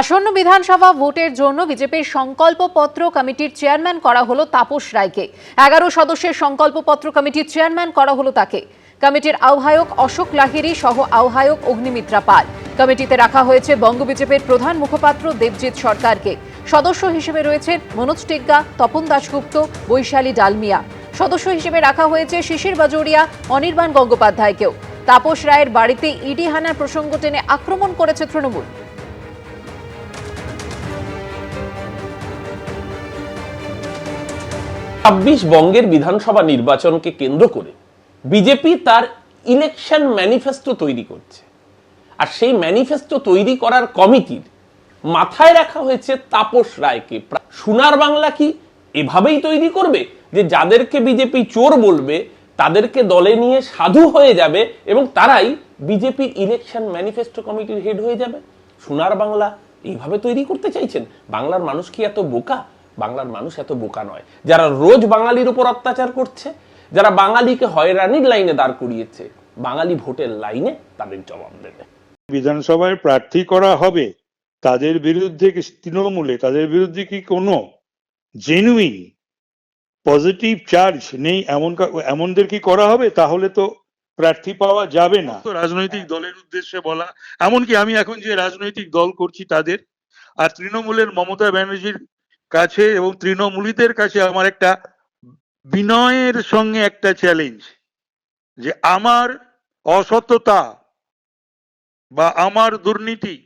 আসন্ন বিধানসভা ভোটের জন্য বিজেপির সংকল্পপত্র কমিটির চেয়ারম্যান করা হলো তাপস রায়কে। এগারো সদস্যের সংকল্পপত্র কমিটির চেয়ারম্যান করা হলো তাকে। কমিটির আহ্বায়ক অশোক লাহিড়ী সহ আহ্বায়ক অগ্নিমিত্রা পাল। কমিটিতে রাখা হয়েছে বঙ্গ বিজেপির প্রধান মুখপাত্র দেবজিৎ সরকারকে। সদস্য হিসেবে রয়েছেন মনোজ টিগ্গা, তপন দাশগুপ্ত, বৈশালী ডালমিয়া। সদস্য হিসেবে রাখা হয়েছে শিশির বাজোরিয়া, অনির্বাণ গঙ্গোপাধ্যায়কেও। তাপস রায়ের বাড়িতে ইডি হানার প্রসঙ্গ টেনে আক্রমণ করেছে তৃণমূল। ছাব্বিশ বঙ্গের বিধানসভা নির্বাচনকে কেন্দ্র করে বিজেপি তার ইলেকশন ম্যানিফেস্টো তৈরি করছে। আর সেই ম্যানিফেস্টো তৈরি করার কমিটির মাথায় রাখা হয়েছে তাপস রায়কে। সোনার বাংলা কি এভাবেই তৈরি করবে যে যাদেরকে বিজেপি চোর বলবে, তাদেরকে দলে নিয়ে সাধু হয়ে যাবে এবং তারাই বিজেপির ইলেকশন ম্যানিফেস্টো কমিটির হেড হয়ে যাবে? সোনার বাংলা এইভাবে তৈরি করতে চাইছেন? বাংলার মানুষ কি এত বোকা? বাংলার মানুষ এত বোকা নয়। যারা রোজ বাঙালির উপর অত্যাচার করছে যারা বাঙালিকে হয়রানির লাইনে দাঁড় করিয়েছে বাঙালি ভোটের লাইনে তাদের জবাব দেবে। বিধানসভায় প্রার্থী করা হবে তাদের বিরুদ্ধে কি তৃণমূলে তাদের বিরুদ্ধে কি কোনো জেনুইন পজিটিভ চার্জ নেই এমন এমনদের কি করা হবে? তাহলে তো প্রার্থী পাওয়া যাবে না। তো রাজনৈতিক দলের উদ্দেশ্যে বলা এমনকি আমি এখন যে রাজনৈতিক দল করছি তাদের আর তৃণমূলের মমতা ব্যানার্জির কাছে এবং তৃণমূলীদের কাছে আমার একটা বিনয়ের সঙ্গে একটা চ্যালেঞ্জ যে আমার অসততা বা আমার দুর্নীতি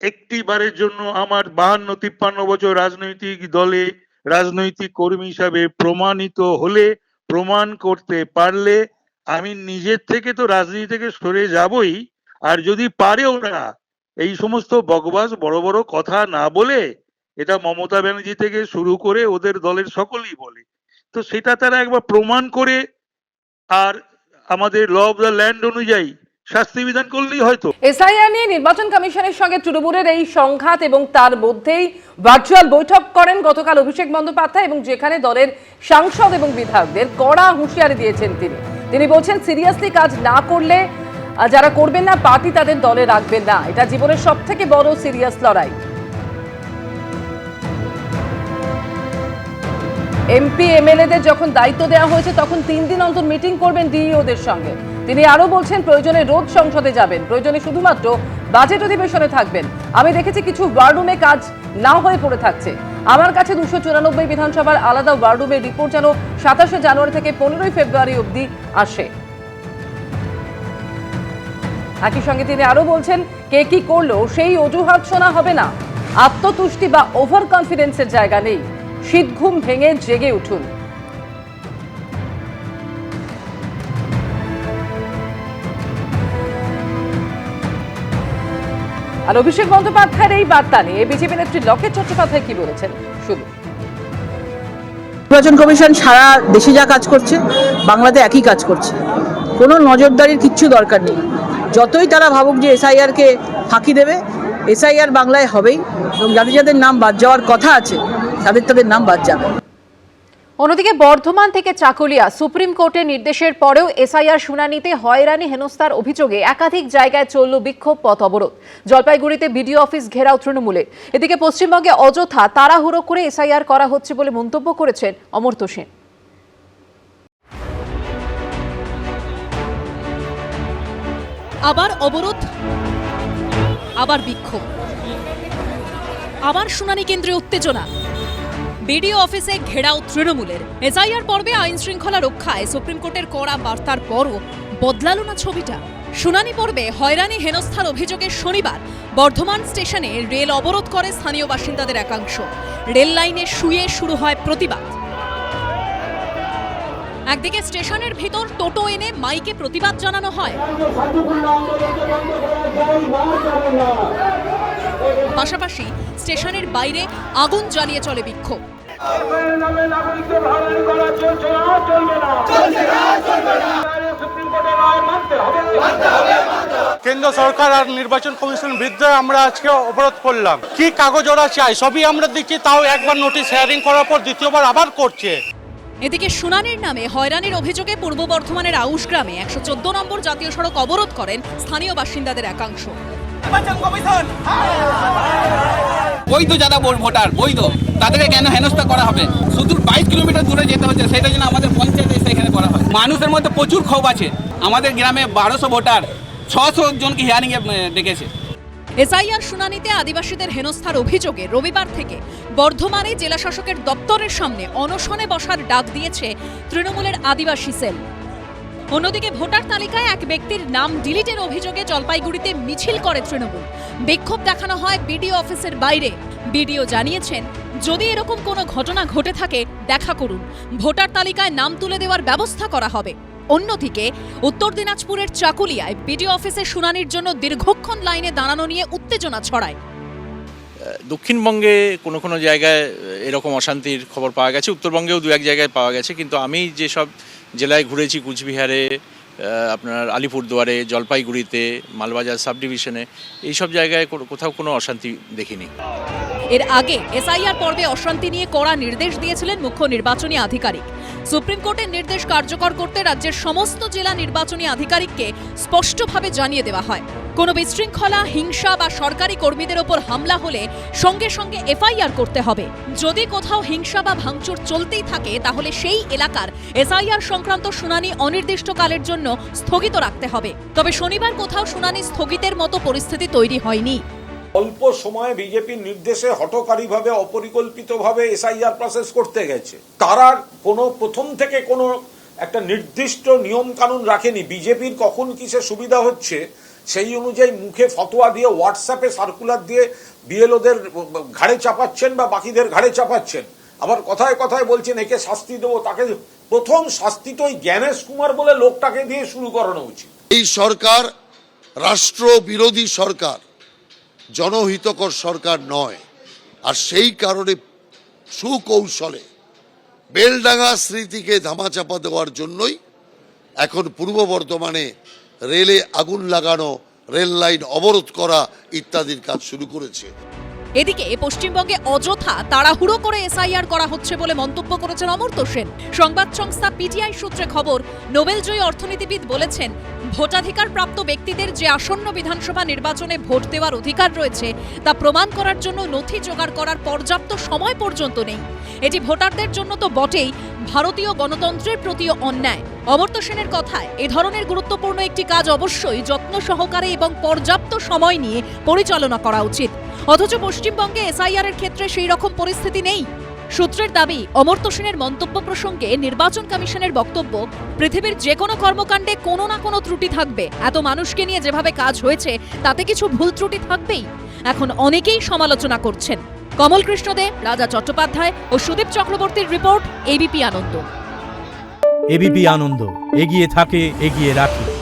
একটিবারের জন্য আমার বাহান্ন, তিপ্পান্ন বছর রাজনৈতিক দলে রাজনৈতিক কর্মী হিসাবে প্রমাণিত হলে, প্রমাণ করতে পারলে আমি নিজের থেকে তো রাজনীতি থেকে সরে যাবই। আর যদি পারে ওরা, এই সমস্ত বকবাস বড় বড় কথা না বলে এটা মমতা ব্যানার্জি থেকে শুরু করে ওদের দলের সকলেই বলে। তো সেটা তারা একবার প্রমাণ করে আর আমাদের ল অফ দ্য ল্যান্ড অনুযায়ী শাস্তি বিধান করলেই হয়তো। এসআইআর নিয়ে নির্বাচন কমিশনের সঙ্গে তৃণমূলের এই সংঘাত এবং তার মধ্যেই ভার্চুয়াল বৈঠক করেন গতকাল অভিষেক বন্দ্যোপাধ্যায় এবং যেখানে দলের সাংসদ এবং বিধায়কদের কড়া হুঁশিয়ারি দিয়েছেন তিনি। তিনি বলছেন, সিরিয়াসলি কাজ না করলে যারা করবেন না, পার্টি তাদের দলে রাখবেন না। এটা জীবনের সব থেকে বড় সিরিয়াস লড়াই। এমপি, এমএলএদের যখন দায়িত্ব দেওয়া হয়েছে, তখন তিন দিন অন্তর মিটিং করবেন ডিইওদের সঙ্গে। তিনি আরও বলছেন, প্রয়োজনে রোজ সংসদে যাবেন। প্রয়োজনে শুধুমাত্র বাজেট অধিবেশনে থাকবেন। আমি দেখেছি কিছু ওয়ার্ডরুমে কাজ না হয়ে পড়ে থাকছে। আমার কাছে দুশো চুরানব্বই বিধানসভার আলাদা ওয়ার্ডরুমের রিপোর্ট যেন সাতাশে জানুয়ারি থেকে পনেরোই ফেব্রুয়ারি অবধি আসে। একই সঙ্গে তিনি আরও বলছেন, কে কি করল, সেই অজুহাত শোনা হবে না। আত্মতুষ্টি বা ওভার কনফিডেন্সের জায়গা নেই। শীত ঘুম ভেঙে জেগে উঠুন। আর অভিষেক বন্দ্যোপাধ্যায়ের এই বার্তা নিয়ে বিজেপি নেত্রী লকেট চট্টোপাধ্যায় কি বলেছেন শুধু নির্বাচন কমিশন সারা দেশে যা কাজ করছে, বাংলাতে একই কাজ করছে। কোনো নজরদারির কিচ্ছু দরকার নেই। যতই তারা ভাবুক যে এসআইআরকে ফাঁকি দেবে, এসআইআর বাংলায় হবেই এবং যাদের যাদের নাম বাদ যাওয়ার কথা আছে তাদের তাদের নাম বাদ যাবে। অন্যদিকে বর্ধমান থেকে চাকুলিয়া সুপ্রিম কোর্টের নির্দেশের পরেও এসআইআর শুনানিতে হয়রানি হেনস্থার অভিযোগে একাধিক জায়গায় চলল বিক্ষোভ পথ অবরোধ। জলপাইগুড়িতে বিডিও অফিস ঘেরাও তৃণমূলের। এদিকে পশ্চিমবঙ্গে অযথা তাড়াহুড়ো করে এসআইআর করা হচ্ছে বলে মন্তব্য করেছেন অমর্ত্য সেন। আবার অবরোধ আবার বিক্ষোভ। আবার শুনানি কেন্দ্রে উত্তেজনা। বিডিও অফিসে ঘেরাও তৃণমূলের। এসআইআর পর্বে আইন শৃঙ্খলা রক্ষায় সুপ্রিম কোর্টের কড়া বার্তার পরও বদলালো না ছবিটা। শুনানি পর্বে হয়রানি হেনস্থার অভিযোগে শনিবার বর্ধমান স্টেশনে রেল অবরোধ করে স্থানীয় বাসিন্দাদের একাংশ। রেল লাইনে শুয়ে শুরু হয় প্রতিবাদ। একদিকে স্টেশনের ভিতর টোটো এনে মাইকে প্রতিবাদ জানানো হয়। পাশাপাশি স্টেশনের বাইরে আগুন জ্বালিয়ে চলে বিক্ষোভ। নামে নাগরিকদের হয়রানি করা চলছে না চলবে না চলছে না চলবে না সুপ্রিম কোর্টের রায় মানতে হবে কেন্দ্র সরকার আর নির্বাচন কমিশন বিরুদ্ধে আমরা আজকে অবরোধ করলাম। কি কাগজ ওরা চাই সবই আমরা দিচ্ছি তাও একবার নোটিশ শেয়ারিং করার পর দ্বিতীয়বার আবার করছে। এদিকে শুনানির নামে হয়রানির অভিযোগে পূর্ব বর্ধমানের আউশ গ্রামে একশো চোদ্দ নম্বর জাতীয় সড়ক অবরোধ করেন স্থানীয় বাসিন্দাদের একাংশ। নির্বাচন কমিশন! বৈধ যারা ভোটার, বৈধ, তাদেরকে কেন হেনস্থা করা হবে? শুধু বাইশ কিলোমিটার দূরে যেতে হচ্ছে, সেটা যেন আমাদের পঞ্চায়েতে এসে এখানে করা হয়। মানুষের মধ্যে প্রচুর ক্ষোভ আছে। আমাদের গ্রামে বারোশো ভোটার, ছশো জনকে হিয়ারিংয়ে ডেকেছে। এসআইআর শুনানিতে আদিবাসীদের হেনস্থার অভিযোগে রবিবার থেকে বর্ধমানে জেলা শাসকের দপ্তরের সামনে অনশনে বসার ডাক দিয়েছে তৃণমূলের আদিবাসী সেল। অন্যদিকে ভোটার তালিকায় এক ব্যক্তির নাম ডিলিটের অভিযোগে জলপাইগুড়িতে মিছিল করে তৃণমূল। বিক্ষোভ দেখানো হয় বিডিও অফিসের বাইরে। বিডিও জানিয়েছেন, যদি এরকম কোনো ঘটনা ঘটে থাকে, দেখা করুন। ভোটার তালিকায় নাম তুলে দেওয়ার ব্যবস্থা করা হবে। অন্যদিকে, উত্তর দিনাজপুরের চাকুলিয়ায় বিডিও অফিসে শুনানির জন্য দীর্ঘক্ষণ লাইনে দাঁড়ানো নিয়ে উত্তেজনা ছড়ায়। দক্ষিণবঙ্গে কোনো কোনো জায়গায় এরকম অশান্তির খবর পাওয়া গেছে, উত্তরবঙ্গেও দু এক জায়গায় পাওয়া গেছে, কিন্তু আমি যেসব জেলায় ঘুরেছি কুচবিহারে আপনার আলিপুরদুয়ারে, জলপাইগুড়িতে, মালবাজার সাব ডিভিশনে এইসব জায়গায় কোথাও কোনো অশান্তি দেখিনি। এর আগে এসআইআর পর্বে অশান্তি নিয়ে কড়া নির্দেশ দিয়েছিলেন মুখ্য নির্বাচনী আধিকারিক। সুপ্রিম কোর্টের নির্দেশ কার্যকর করতে রাজ্যের সমস্ত জেলা নির্বাচনী আধিকারিককে স্পষ্টভাবে জানিয়ে দেওয়া হয়। কোনো বিশৃঙ্খলা, হিংসা বা সরকারি কর্মীদের ওপর হামলা হলে সঙ্গে সঙ্গে এফআইআর করতে হবে। যদি কোথাও হিংসা বা ভাঙচুর চলতেই থাকে, তাহলে সেই এলাকার এসআইআর সংক্রান্ত শুনানি অনির্দিষ্টকালের জন্য স্থগিত রাখতে হবে। তবে শনিবার কোথাও শুনানি স্থগিতের মতো পরিস্থিতি তৈরি হয়নি। অল্প সময়ে বিজেপির নির্দেশে হঠকারীভাবে, অপরিকল্পিতভাবে এসআইআর প্রসেস করতে গেছে। তারা কোনো, প্রথম থেকে কোনো একটা নির্দিষ্ট নিয়ম কানুন রাখেনি। বিজেপির কখন কিসে সুবিধা হচ্ছে সেই অনুযায়ী মুখে ফতোয়া দিয়ে হোয়াটসঅ্যাপে সার্কুলার দিয়ে বিএলওদের ঘাড়ে চাপাচ্ছেন বা বাকিদের ঘাড়ে চাপাচ্ছেন। আবার কথায় কথায় বলছেন, একে শাস্তি দেবো। তাকে প্রথম শাস্তি তো ওই জ্ঞানেশ কুমার বলে লোকটাকে দিয়ে শুরু করানো উচিত। এই সরকার রাষ্ট্র বিরোধী সরকার, জনহিতকর সরকার নয়। আর সেই কারণে সুকৌশলে বেলডাঙ্গা স্মৃতিকে ধামাচাপা দেওয়ার জন্যই এখন পূর্ব বর্ধমানে রেলে আগুন লাগানো রেল লাইন অবরোধ করা ইত্যাদির কাজ শুরু করেছে। এদিকে পশ্চিমবঙ্গে অযথা তাড়াহুড়ো করে এসআইআর করা হচ্ছে বলে মন্তব্য করেছেন অমর্ত্য সেন। সংবাদ সংস্থা পিটিআই সূত্রে খবর নোবেলজয়ী অর্থনীতিবিদ বলেছেন ভোটাধিকার প্রাপ্ত ব্যক্তিদের যে আসন্ন বিধানসভা নির্বাচনে ভোট দেওয়ার অধিকার রয়েছে, তা প্রমাণ করার জন্য নথি জোগাড় করার পর্যাপ্ত সময় পর্যন্ত নেই। এটি ভোটারদের জন্য তো বটেই, ভারতীয় গণতন্ত্রের প্রতিও অন্যায়। অমর্ত্য সেনের কথায়, এ ধরনের গুরুত্বপূর্ণ একটি কাজ অবশ্যই যত্ন সহকারে এবং পর্যাপ্ত সময় নিয়ে পরিচালনা করা উচিত। অথচ পশ্চিমবঙ্গে এসআইআর এর ক্ষেত্রে সেই রকম পরিস্থিতি নেই। সূত্রের দাবি অমর্ত্য সেনের মন্তব্য প্রসঙ্গে নির্বাচন কমিশনের বক্তব্য, পৃথিবীর যে কোনো কর্মকাণ্ডে কোনো না কোনো ত্রুটি থাকবে। এত মানুষকে নিয়ে যেভাবে কাজ হয়েছে, তাতে কিছু ভুল ত্রুটি থাকবেই। এখন অনেকেই সমালোচনা করছেন। কমল কৃষ্ণ রাজা চট্টোপাধ্যায় ও সুদীপ চক্রবর্তীর report ABP Ananda. ABP Ananda, এগিয়ে থাকে, এগিয়ে রাখে।